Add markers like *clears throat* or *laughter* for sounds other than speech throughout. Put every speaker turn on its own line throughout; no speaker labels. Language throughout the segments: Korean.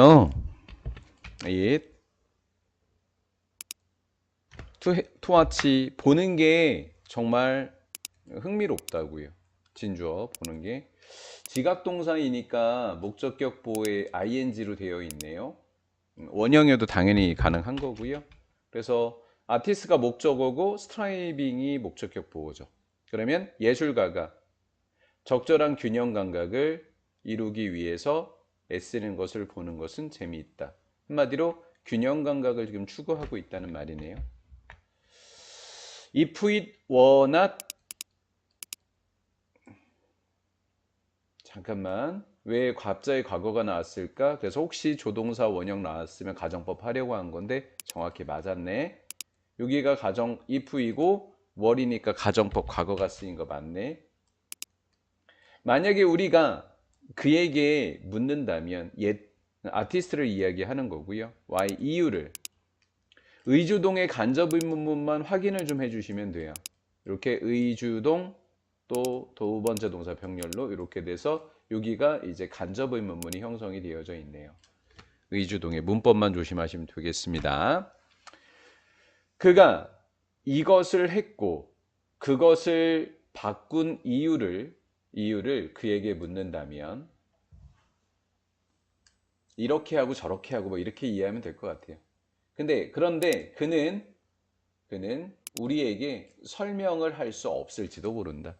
어. it 투, 투와치 보는 게 정말 흥미롭다고요. 진주어 보는 게 지각 동사이니까 목적격 보호에 ing로 되어 있네요. 음, 원형에도 당연히 가능한 거고요. 그래서 아티스트가 목적어고 스트라이빙이 목적격 보호죠. 그러면 예술가가 적절한 균형 감각을 이루기 위해서 애쓰는 것을 보는 것은 재미있다. 한마디로 균형 감각을 지금 추구하고 있다는 말이네요. If it were not 잠깐만 왜 갑자기 과거가 나왔을까? 그래서 혹시 조동사 원형 나왔으면 가정법 하려고 한 건데 정확히 맞았네. 여기가 가정 if이고 월이니까 가정법 과거가 쓰인 거 맞네. 만약에 우리가 그에게 묻는다면 옛 아티스트를 이야기하는 거고요. why 이유를 의주동의 간접 의문문만 확인을 좀 해주시면 돼요. 이렇게 의주동 또 두 번째 동사 병렬로 이렇게 돼서 여기가 이제 간접 의문문이 형성이 되어져 있네요. 의주동의 문법만 조심하시면 되겠습니다. 그가 이것을 했고 그것을 바꾼 이유를 이유를 그에게 묻는다면 이렇게 하고 저렇게 하고 뭐 이렇게 이해하면 될 것 같아요. 근데 그런데 그는 그는 우리에게 설명을 할 수 없을지도 모른다.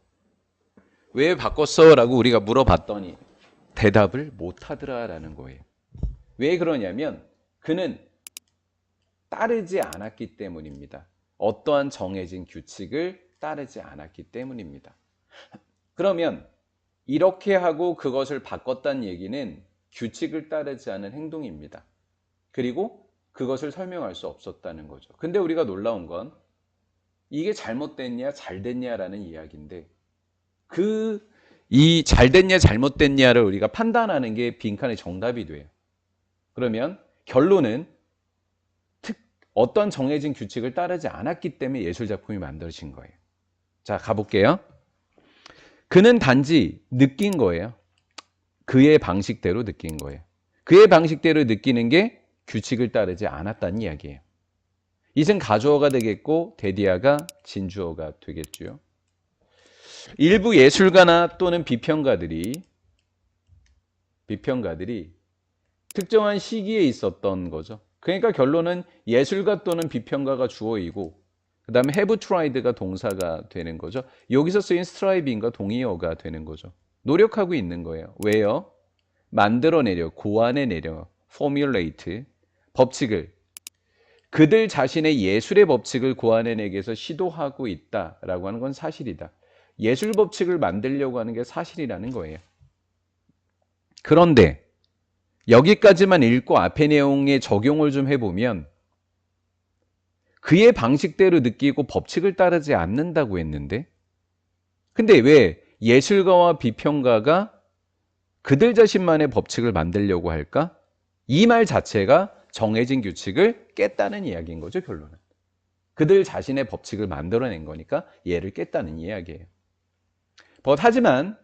왜 바꿨어 라고 우리가 물어봤더니 대답을 못 하더라라는 거예요. 왜 그러냐면 그는 따르지 않았기 때문입니다. 어떠한 정해진 규칙을 따르지 않았기 때문입니다. 그러면 이렇게 하고 그것을 바꿨다는 얘기는 규칙을 따르지 않은 행동입니다. 그리고 그것을 설명할 수 없었다는 거죠. 근데 우리가 놀라운 건 이게 잘못됐냐, 잘됐냐라는 이야기인데 그 이 잘됐냐, 잘못됐냐를 우리가 판단하는 게 빈칸의 정답이 돼요. 그러면 결론은 특 어떤 정해진 규칙을 따르지 않았기 때문에 예술 작품이 만들어진 거예요. 자, 가볼게요. 그는 단지 느낀 거예요. 그의 방식대로 느낀 거예요. 그의 방식대로 느끼는 게 규칙을 따르지 않았다는 이야기예요. 이젠 가주어가 되겠고 데디아가 진주어가 되겠죠. 일부 예술가나 또는 비평가들이 비평가들이 특정한 시기에 있었던 거죠. 그러니까 결론은 예술가 또는 비평가가 주어이고 그 다음에 have tried가 동사가 되는 거죠. 여기서 쓰인 striving과 동의어가 되는 거죠. 노력하고 있는 거예요. 왜요? 만들어내려, 고안해내려, formulate, 법칙을 그들 자신의 예술의 법칙을 고안해내기 위해서 시도하고 있다라고 하는 건 사실이다. 예술 법칙을 만들려고 하는 게 사실이라는 거예요. 그런데 여기까지만 읽고 앞의 내용에 적용을 좀 해보면 그의 방식대로 느끼고 법칙을 따르지 않는다고 했는데 근데 왜 예술가와 비평가가 그들 자신만의 법칙을 만들려고 할까? 이 말 자체가 정해진 규칙을 깼다는 이야기인 거죠, 결론은. 그들 자신의 법칙을 만들어낸 거니까 얘를 깼다는 이야기예요. but 하지만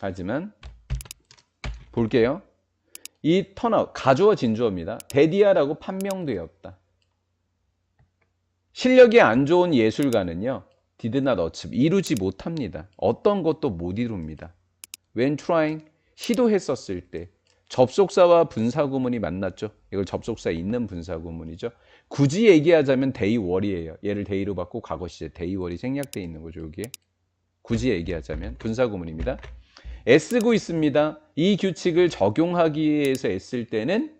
하지만 볼게요. 이 턴아웃 가주어 진주어입니다. 데디아라고 판명되었다. 실력이 안 좋은 예술가는요. did not 이루지 못합니다. 어떤 것도 못 이룹니다. when trying 시도했었을 때 접속사와 분사구문이 만났죠. 이걸 접속사 있는 분사구문이죠. 굳이 얘기하자면 wor이에요. 얘를 day로 받고 과거 시제 wor이 생략되어 있는 거죠. 여기에 굳이 얘기하자면 분사구문입니다. 애쓰고 있습니다. 이 규칙을 적용하기 위해서 애쓸 때는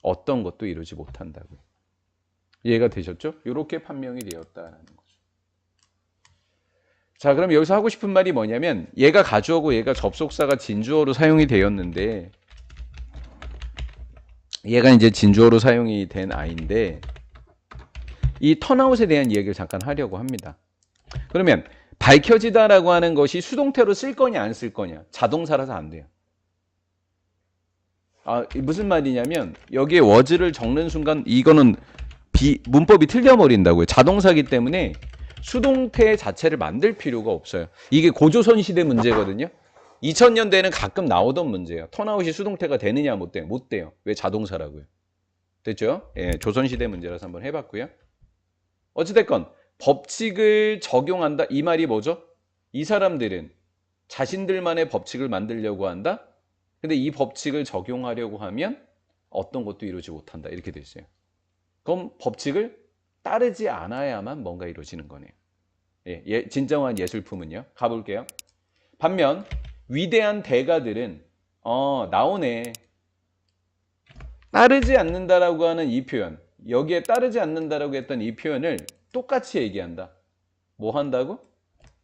어떤 것도 이루지 못한다고요. 이해가 되셨죠? 이렇게 판명이 되었다라는 거죠. 자, 그럼 여기서 하고 싶은 말이 뭐냐면 얘가 가주어고 얘가 접속사가 진주어로 사용이 되었는데 얘가 이제 진주어로 사용이 된 아이인데 이 턴아웃에 대한 이야기를 잠깐 하려고 합니다. 그러면 밝혀지다라고 하는 것이 수동태로 쓸 거냐 안 쓸 거냐 자동사라서 안 돼요. 아 무슨 말이냐면 여기에 워즈를 적는 순간 이거는 비, 문법이 틀려버린다고요. 자동사기 때문에 수동태 자체를 만들 필요가 없어요. 이게 고조선 시대 문제거든요. 2000년대에는 가끔 나오던 문제예요. 턴아웃이 수동태가 되느냐 못 돼요. 못 돼요. 왜 자동사라고요. 됐죠? 예, 조선 시대 문제라서 한번 해봤고요. 어찌됐건 법칙을 적용한다 이 말이 뭐죠? 이 사람들은 자신들만의 법칙을 만들려고 한다. 근데 이 법칙을 적용하려고 하면 어떤 것도 이루지 못한다. 이렇게 돼 있어요. 그럼 법칙을 따르지 않아야만 뭔가 이루어지는 거네요. 예, 예, 진정한 예술품은요. 가볼게요. 반면 위대한 대가들은 어 나오네. 따르지 않는다라고 하는 이 표현, 여기에 따르지 않는다라고 했던 이 표현을 똑같이 얘기한다. 뭐 한다고?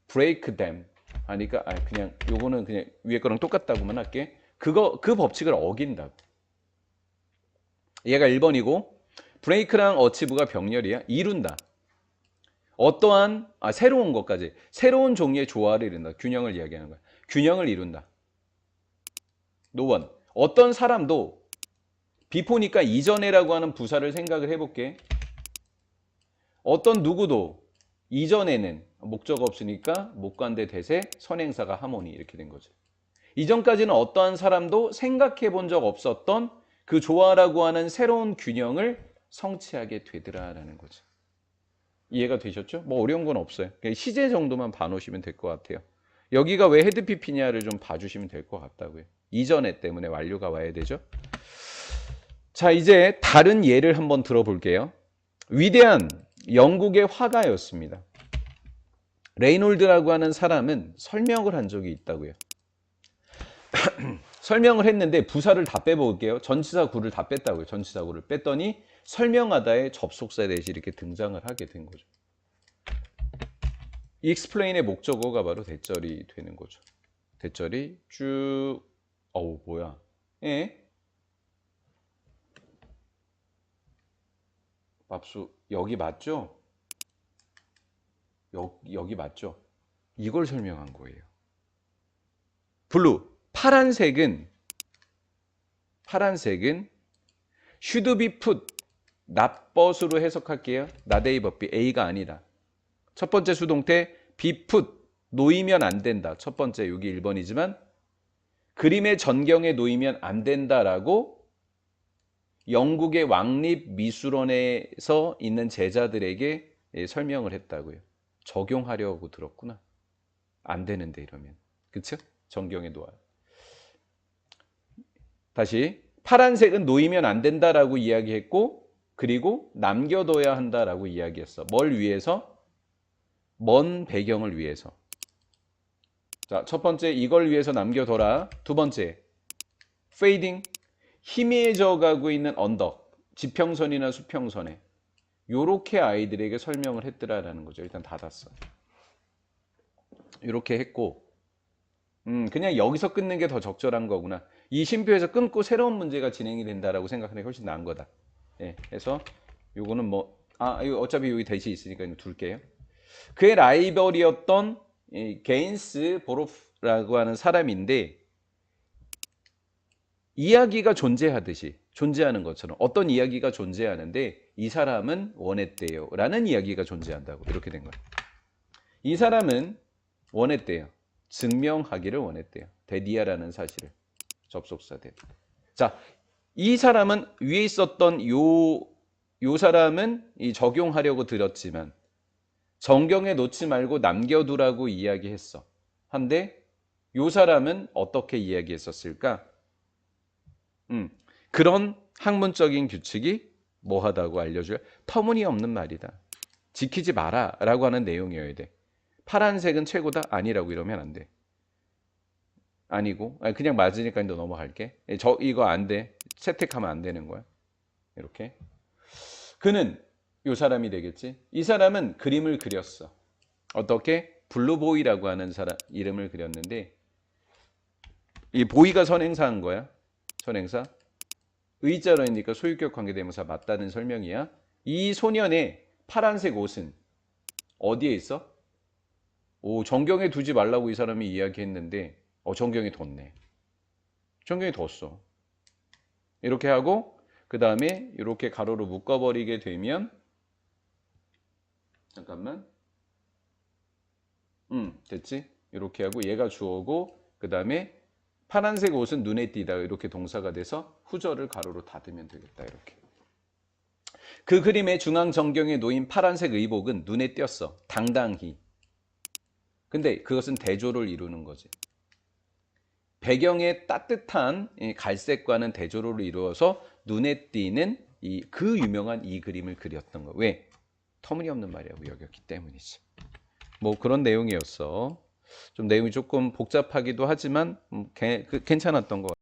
break them. 하니까 아 그냥 요거는 그냥 위에 거랑 똑같다고만 할게. 그거 그 법칙을 어긴다고. 얘가 1번이고 브레이크랑 어치브가 병렬이야. 이룬다. 어떠한 아 새로운 것까지 새로운 종류의 조화를 이룬다. 균형을 이야기하는 거야. 균형을 이룬다. 노원 어떤 사람도 비포니까 이전에라고 하는 부사를 생각을 해볼게. 어떤 누구도 이전에는 목적 없으니까 목관대 대세 선행사가 하모니 이렇게 된 거죠. 이전까지는 어떠한 사람도 생각해 본 적 없었던 그 조화라고 하는 새로운 균형을 성취하게 되더라라는 거죠. 이해가 되셨죠? 뭐 어려운 건 없어요. 그냥 시제 정도만 봐놓으시면 될 것 같아요. 여기가 왜 헤드피피냐를 좀 봐주시면 될 것 같다고요. 이전에 때문에 완료가 와야 되죠. 자, 이제 다른 예를 한번 들어볼게요. 위대한 영국의 화가였습니다. 레이놀드라고 하는 사람은 설명을 한 적이 있다고요. *clears throat* 설명을 했는데 부사를 다 빼볼게요. 전치사 구를 다 뺐다고요. 전치사 구를 뺐더니 설명하다의 접속사 대신 이렇게 등장을 하게 된 거죠. explain의 목적어가 바로 대절이 되는 거죠. 대절이 쭉 어우 뭐야? 예? 밥수 여기 맞죠? 여, 여기 맞죠? 이걸 설명한 거예요. 블루 파란색은 파란색은 should be put 납벗으로 해석할게요. 나데이 법비 A가 아니라 첫 번째 수동태 put 놓이면 안 된다. 첫 번째 여기 1번이지만 그림의 전경에 놓이면 안 된다라고 영국의 왕립 미술원에서 있는 제자들에게 예, 설명을 했다고요. 적용하려고 들었구나. 안 되는데 이러면. 그쵸? 전경에 놓아요. 다시 파란색은 놓이면 안 된다라고 이야기했고 그리고 남겨둬야 한다라고 이야기했어. 뭘 위해서? 먼 배경을 위해서. 자, 첫 번째 이걸 위해서 남겨둬라. 두 번째 fading 희미해져 가고 있는 언덕, 지평선이나 수평선에 요렇게 아이들에게 설명을 했더라라는 거죠. 일단 닫았어. 이렇게 했고 음, 그냥 여기서 끊는 게 더 적절한 거구나. 이 심표에서 끊고 새로운 문제가 진행이 된다라고 생각하는 게 훨씬 나은 거다. 예, 그래서 요거는 뭐, 아, 이거 어차피 여기 대시 있으니까 이거 둘게요. 그의 라이벌이었던 이 게인스 보로프라고 하는 사람인데, 이야기가 존재하듯이, 존재하는 것처럼 어떤 이야기가 존재하는데, 이 사람은 원했대요. 라는 이야기가 존재한다고. 이렇게 된 거예요. 이 사람은 원했대요. 증명하기를 원했대요. 데디아라는 사실을. 접속사 대. 자, 이 사람은 위에 있었던 요, 요 사람은 이 적용하려고 들었지만 정경에 놓지 말고 남겨두라고 이야기했어. 한데 요 사람은 어떻게 이야기했었을까? 음, 그런 학문적인 규칙이 뭐하다고 알려줘요? 터무니없는 말이다. 지키지 마라 라고 하는 내용이어야 돼. 파란색은 최고다? 아니라고 이러면 안 돼. 아니고 아니, 그냥 맞으니까 이제 넘어갈게. 예, 저 이거 안 돼. 채택하면 안 되는 거야. 이렇게. 그는 요 사람이 되겠지. 이 사람은 그림을 그렸어. 어떻게? 블루보이라고 하는 사람 이름을 그렸는데 이 보이가 선행사한 거야. 선행사. 의자로 했니까 소유격 관계대명사 맞다는 설명이야. 이 소년의 파란색 옷은 어디에 있어? 오, 정경에 두지 말라고 이 사람이 이야기했는데 어, 정경이 뒀네. 정경이 뒀어. 이렇게 하고 그 다음에 이렇게 가로로 묶어버리게 되면 잠깐만 음 됐지? 이렇게 하고 얘가 주어고 그그 다음에 파란색 옷은 눈에 띄다 이렇게 동사가 돼서 후절을 가로로 닫으면 되겠다 이렇게. 그 그림의 중앙 전경에 놓인 파란색 의복은 눈에 띄었어. 당당히. 근데 그것은 대조를 이루는 거지. 배경의 따뜻한 이 갈색과는 대조를 이루어서 눈에 띄는 이 그 유명한 이 그림을 그렸던 거. 왜? 터무니없는 말이라고 여겼기 때문이지. 뭐 그런 내용이었어. 좀 내용이 조금 복잡하기도 하지만 음, 개- 그- 괜찮았던 것 같아.